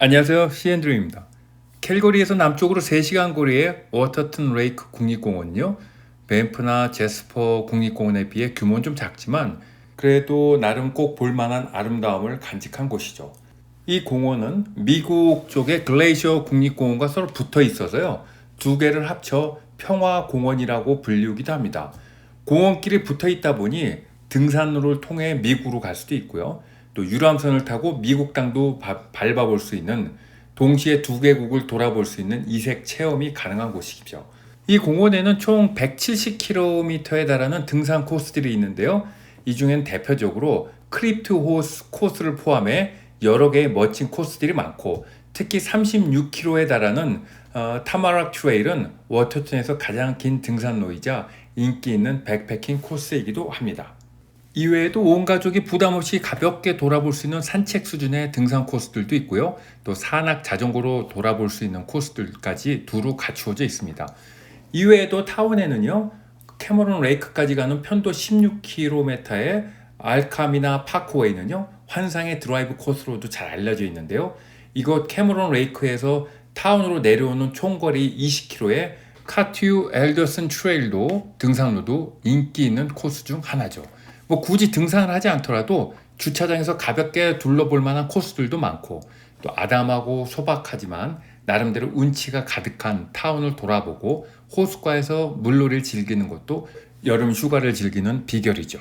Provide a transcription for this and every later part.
안녕하세요. 시앤드루입니다. 캘거리에서 남쪽으로 3시간 거리의 워터튼 레이크 국립공원은요. 밴프나 제스퍼 국립공원에 비해 규모는 좀 작지만 그래도 나름 꼭 볼만한 아름다움을 간직한 곳이죠. 이 공원은 미국 쪽의 글레이셔 국립공원과 서로 붙어 있어서요. 두 개를 합쳐 평화공원이라고 불리우기도 합니다. 공원끼리 붙어 있다 보니 등산로를 통해 미국으로 갈 수도 있고요. 또 유람선을 타고 미국 땅도 바- 밟아볼 수 있는 동시에 두 개국을 돌아볼 수 있는 이색 체험이 가능한 곳이죠. 이 공원에는 총 170km에 달하는 등산 코스들이 있는데요. 이 중엔 대표적으로 크립트 호스 코스를 포함해 여러 개의 멋진 코스들이 많고 특히 36km에 달하는 어, 타마락 트레일은 워터튼에서 가장 긴 등산로이자 인기 있는 백패킹 코스이기도 합니다. 이외에도 온 가족이 부담 없이 가볍게 돌아볼 수 있는 산책 수준의 등산 코스들도 있고요. 또 산악 자전거로 돌아볼 수 있는 코스들까지 두루 갖추어져 있습니다. 이외에도 타운에는요. 캐머런 레이크까지 가는 편도 16km의 알카미나 파크웨이는요. 환상의 드라이브 코스로도 잘 알려져 있는데요. 이곳 캐머런 레이크에서 타운으로 내려오는 총거리 20km의 카튜 엘더슨 트레일도 등산로도 인기 있는 코스 중 하나죠. 뭐 굳이 등산을 하지 않더라도 주차장에서 가볍게 둘러볼 만한 코스들도 많고 또 아담하고 소박하지만 나름대로 운치가 가득한 타운을 돌아보고 호숫가에서 물놀이를 즐기는 것도 여름 휴가를 즐기는 비결이죠.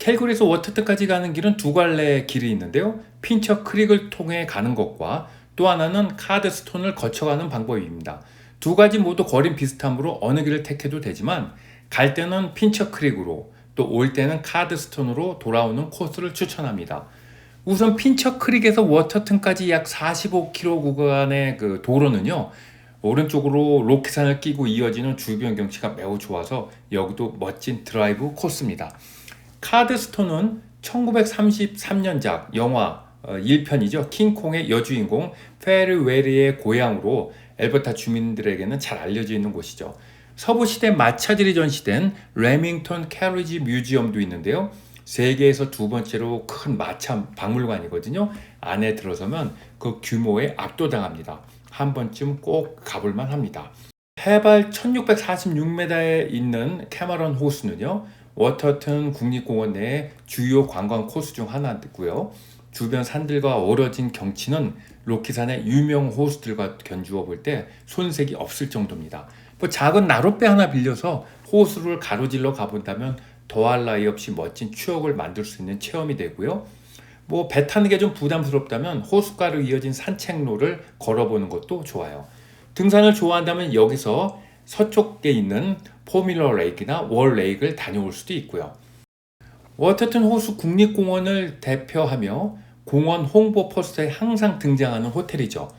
캘거리에서 워터트까지 가는 길은 두 갈래 길이 있는데요. 핀처 크릭을 통해 가는 것과 또 하나는 카드스톤을 거쳐가는 방법입니다. 두 가지 모두 거린 비슷하므로 어느 길을 택해도 되지만 갈 때는 핀처 크릭으로 또 올 때는 카드스톤으로 돌아오는 코스를 추천합니다. 우선 핀처 크릭에서 워터튼까지 약 45km 구간의 그 도로는요. 오른쪽으로 로키산을 끼고 이어지는 주변 경치가 매우 좋아서 여기도 멋진 드라이브 코스입니다. 카드스톤은 1933년작 영화 어, 1편이죠. 킹콩의 여주인공 페리 웨리의 고향으로 엘버타 주민들에게는 잘 알려져 있는 곳이죠. 서부 시대 마차들이 전시된 레밍턴 캐리지 뮤지엄도 있는데요. 세계에서 두 번째로 큰 마차 박물관이거든요. 안에 들어서면 그 규모에 압도당합니다. 한 번쯤 꼭 가볼만 합니다. 해발 1646m에 있는 캐머런 호수는요. 워터튼 국립공원 내의 주요 관광 코스 중 하나고요. 주변 산들과 어우러진 경치는 로키산의 유명 호수들과 견주어 볼 때 손색이 없을 정도입니다. 뭐 작은 나룻배 하나 빌려서 호수를 가로질러 가본다면 더할 나위 없이 멋진 추억을 만들 수 있는 체험이 되고요. 뭐 배 타는 게 좀 부담스럽다면 호숫가로 이어진 산책로를 걸어보는 것도 좋아요. 등산을 좋아한다면 여기서 서쪽에 있는 포밀러 레이크나 월 레이크를 다녀올 수도 있고요. 워터튼 호수 국립공원을 대표하며 공원 홍보 포스터에 항상 등장하는 호텔이죠.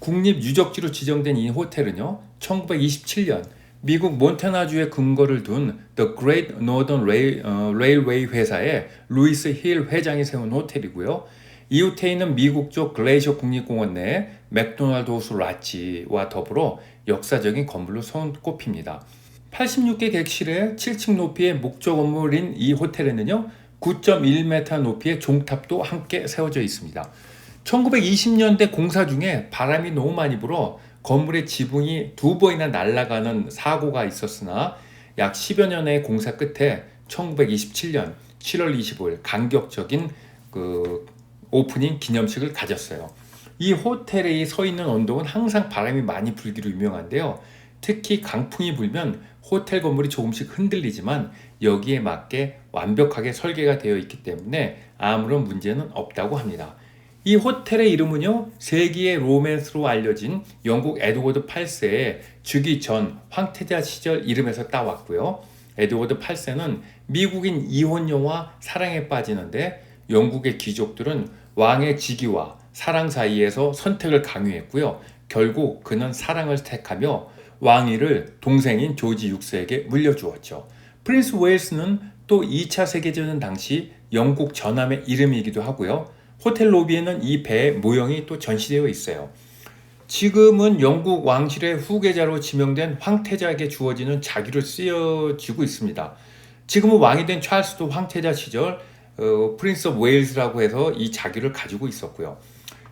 국립 유적지로 지정된 이 호텔은요, 1927년 미국 몬타나주에 근거를 둔 The Great Northern 어, Railway 회사의 루이스 힐 회장이 세운 호텔이고요. 이웃에 있는 미국 쪽 글레이셔 국립공원 내 맥도날드 호수 라치와 더불어 역사적인 건물로 손꼽힙니다. 86개 객실에 7층 높이의 목조 건물인 이 호텔에는요, 9.1m 높이의 종탑도 함께 세워져 있습니다. 1920년대 공사 중에 바람이 너무 많이 불어 건물의 지붕이 두 번이나 날아가는 사고가 있었으나 약 10여 년의 공사 끝에 1927년 7월 25일 간격적인 그 오프닝 기념식을 가졌어요. 이 호텔에 서 있는 언덕은 항상 바람이 많이 불기로 유명한데요. 특히 강풍이 불면 호텔 건물이 조금씩 흔들리지만 여기에 맞게 완벽하게 설계가 되어 있기 때문에 아무런 문제는 없다고 합니다. 이 호텔의 이름은요, 세기의 로맨스로 알려진 영국 에드워드 8세의 주기 전 황태자 시절 이름에서 따왔고요. 에드워드 8세는 미국인 이혼 영화 사랑에 빠지는데 영국의 귀족들은 왕의 직위와 사랑 사이에서 선택을 강요했고요. 결국 그는 사랑을 택하며 왕위를 동생인 조지 6세에게 물려주었죠. 프린스 웨일스는 또 2차 세계대전 당시 영국 전함의 이름이기도 하고요. 호텔 로비에는 이 배의 모형이 또 전시되어 있어요. 지금은 영국 왕실의 후계자로 지명된 황태자에게 주어지는 자기로 쓰여지고 있습니다. 지금은 왕이 된 찰스도 황태자 시절 어, 프린스 오브 웨일즈라고 해서 이 자기를 가지고 있었고요.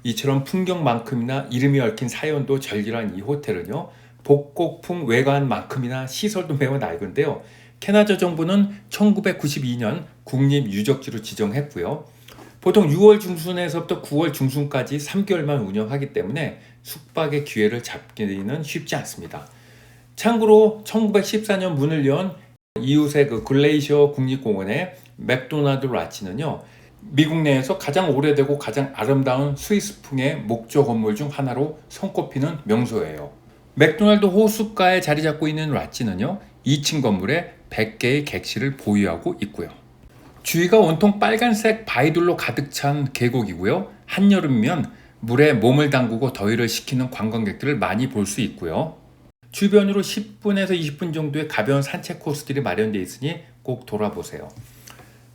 이처럼 풍경만큼이나 이름이 얽힌 사연도 절실한 이 호텔은요. 복고풍 외관만큼이나 시설도 매우 낡은데요. 캐나다 정부는 1992년 국립유적지로 지정했고요. 보통 6월 중순에서부터 9월 중순까지 3개월만 운영하기 때문에 숙박의 기회를 잡기는 쉽지 않습니다. 참고로 1914년 문을 연 이웃의 그 글레이셔 국립공원의 맥도날드 라치는요. 미국 내에서 가장 오래되고 가장 아름다운 스위스풍의 목조 건물 중 하나로 손꼽히는 명소예요. 맥도날드 호숫가에 자리 잡고 있는 라치는요. 2층 건물에 100개의 객실을 보유하고 있고요. 주위가 온통 빨간색 바위들로 가득 찬 계곡이고요. 한여름이면 물에 몸을 담그고 더위를 식히는 관광객들을 많이 볼 수 있고요. 주변으로 10분에서 20분 정도의 가벼운 산책 코스들이 마련되어 있으니 꼭 돌아보세요.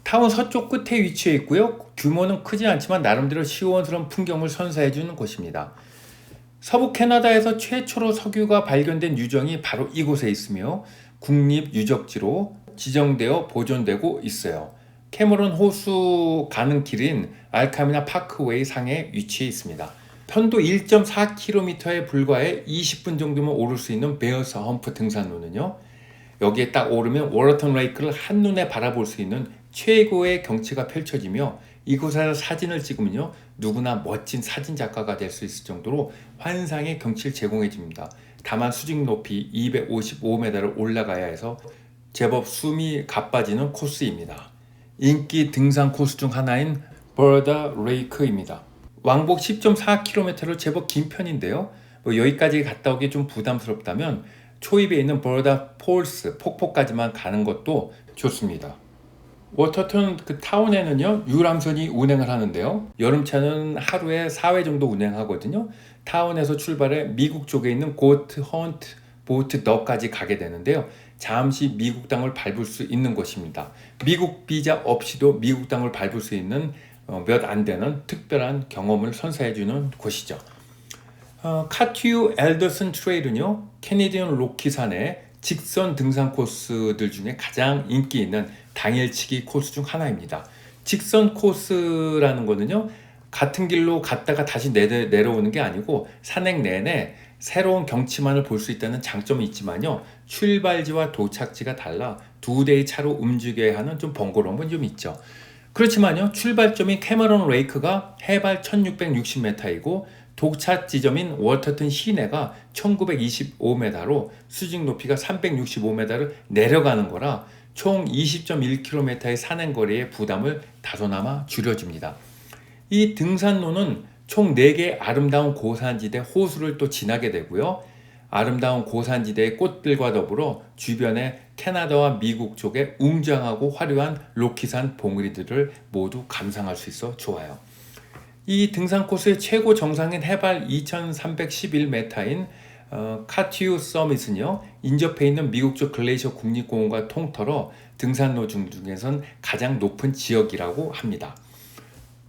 타운 서쪽 끝에 위치해 있고요. 규모는 크지 않지만 나름대로 시원스러운 풍경을 선사해 주는 곳입니다. 서부 캐나다에서 최초로 석유가 발견된 유정이 바로 이곳에 있으며 국립 유적지로 지정되어 보존되고 있어요. 캐머런 호수 가는 길인 알카미나 파크웨이 상에 위치해 있습니다. 편도 1.4km에 불과해 20분 정도면 오를 수 있는 베어스 험프 등산로는요. 여기에 딱 오르면 워러턴 레이크를 한눈에 바라볼 수 있는 최고의 경치가 펼쳐지며 이곳에서 사진을 찍으면요. 누구나 멋진 사진 작가가 될 수 있을 정도로 환상의 경치를 제공해 줍니다. 다만 수직 높이 255m를 올라가야 해서 제법 숨이 가빠지는 코스입니다. 인기 등산 코스 중 하나인 버다 레이크입니다. 왕복 10.4km로 제법 긴 편인데요. 뭐 여기까지 갔다 오기 좀 부담스럽다면 초입에 있는 버다 폴스 폭포까지만 가는 것도 좋습니다. 워터턴 그 타운에는요 유람선이 운행을 하는데요 여름차는 하루에 4회 정도 운행하거든요 타운에서 출발해 미국 쪽에 있는 고트 헌트 보트 덕까지 가게 되는데요 잠시 미국 땅을 밟을 수 있는 곳입니다 미국 비자 없이도 미국 땅을 밟을 수 있는 어, 몇안 되는 특별한 경험을 선사해 주는 곳이죠 어, 카튜 엘더슨 트레일은요 캐네디언 로키산의 직선 등산 코스들 중에 가장 인기 있는 당일치기 코스 중 하나입니다. 직선 코스라는 거는요, 같은 길로 갔다가 다시 내려, 내려오는 게 아니고 산행 내내 새로운 경치만을 볼 수 있다는 장점이 있지만요, 출발지와 도착지가 달라 두 대의 차로 움직여야 하는 좀 번거로움은 좀 있죠. 그렇지만요, 출발점인 캐머런 레이크가 해발 1660m이고 도착 지점인 워터튼 시내가 1925m로 수직 높이가 365m를 내려가는 거라 총 20.1km의 산행 거리의 부담을 다소나마 줄여줍니다. 이 등산로는 총 4개의 아름다운 고산지대 호수를 또 지나게 되고요. 아름다운 고산지대의 꽃들과 더불어 주변의 캐나다와 미국 쪽의 웅장하고 화려한 로키산 봉우리들을 모두 감상할 수 있어 좋아요. 이 등산 코스의 최고 정상인 해발 2311m인 어, 카티우 서밋은요 인접해 있는 미국 쪽 글레이셔 국립공원과 통틀어 등산 로 중에선 가장 높은 지역이라고 합니다.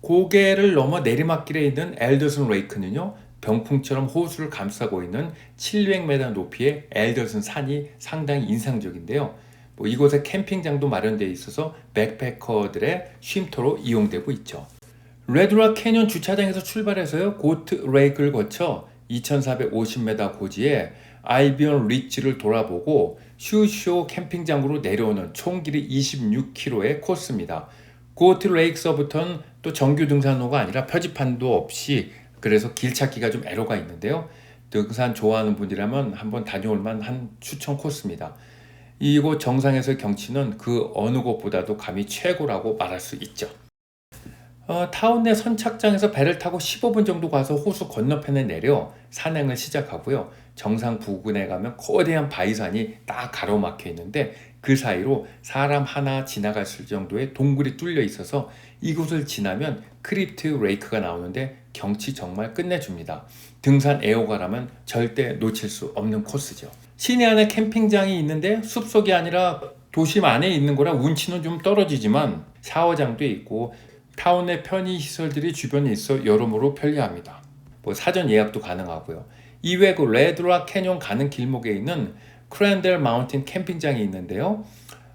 고개를 넘어 내리막길에 있는 엘더슨 레이크는요 병풍처럼 호수를 감싸고 있는 700m 높이의 엘더슨 산이 상당히 인상적인데요. 뭐 이곳에 캠핑장도 마련되어 있어서 백패커들의 쉼터로 이용되고 있죠. 레드락 캐년 주차장에서 출발해서요 고트 레이크를 거쳐 2450m 고지에 아이비언 리치를 돌아보고 슈쇼 캠핑장으로 내려오는 총 길이 26km의 코스입니다. 고트 레이크서부터는 또 정규 등산로가 아니라 표지판도 없이 그래서 길 찾기가 좀 애로가 있는데요. 등산 좋아하는 분이라면 한번 다녀올 만한 추천 코스입니다. 이곳 정상에서의 경치는 그 어느 곳보다도 감히 최고라고 말할 수 있죠. 어, 타운 내 선착장에서 배를 타고 15분 정도 가서 호수 건너편에 내려 산행을 시작하고요. 정상 부근에 가면 거대한 바위산이 딱 가로막혀 있는데 그 사이로 사람 하나 지나갈 정도의 동굴이 뚫려 있어서 이곳을 지나면 크립트 레이크가 나오는데 경치 정말 끝내줍니다. 등산 애호가라면 절대 놓칠 수 없는 코스죠. 시내 안에 캠핑장이 있는데 숲속이 아니라 도심 안에 있는 거라 운치는 좀 떨어지지만 샤워장도 있고 타운의 편의 시설들이 주변에 있어 여러모로 편리합니다. 뭐 사전 예약도 가능하고요. 이외 그 레드락 캐년 가는 길목에 있는 크랜델 마운틴 캠핑장이 있는데요.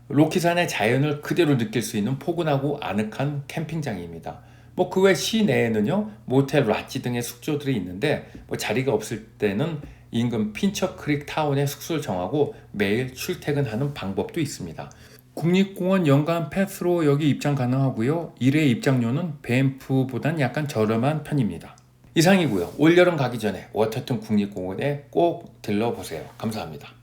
로키산의 자연을 그대로 느낄 수 있는 포근하고 아늑한 캠핑장입니다. 뭐 그 외 시내에는요 모텔 라지 등의 숙소들이 있는데 뭐 자리가 없을 때는 인근 핀처 크릭 타운에 숙소를 정하고 매일 출퇴근하는 방법도 있습니다. 국립공원 연간 패스로 여기 입장 가능하고요. 1회 입장료는 밴프보단 약간 저렴한 편입니다. 이상이고요. 올여름 가기 전에 워터튼 국립공원에 꼭 들러보세요. 감사합니다.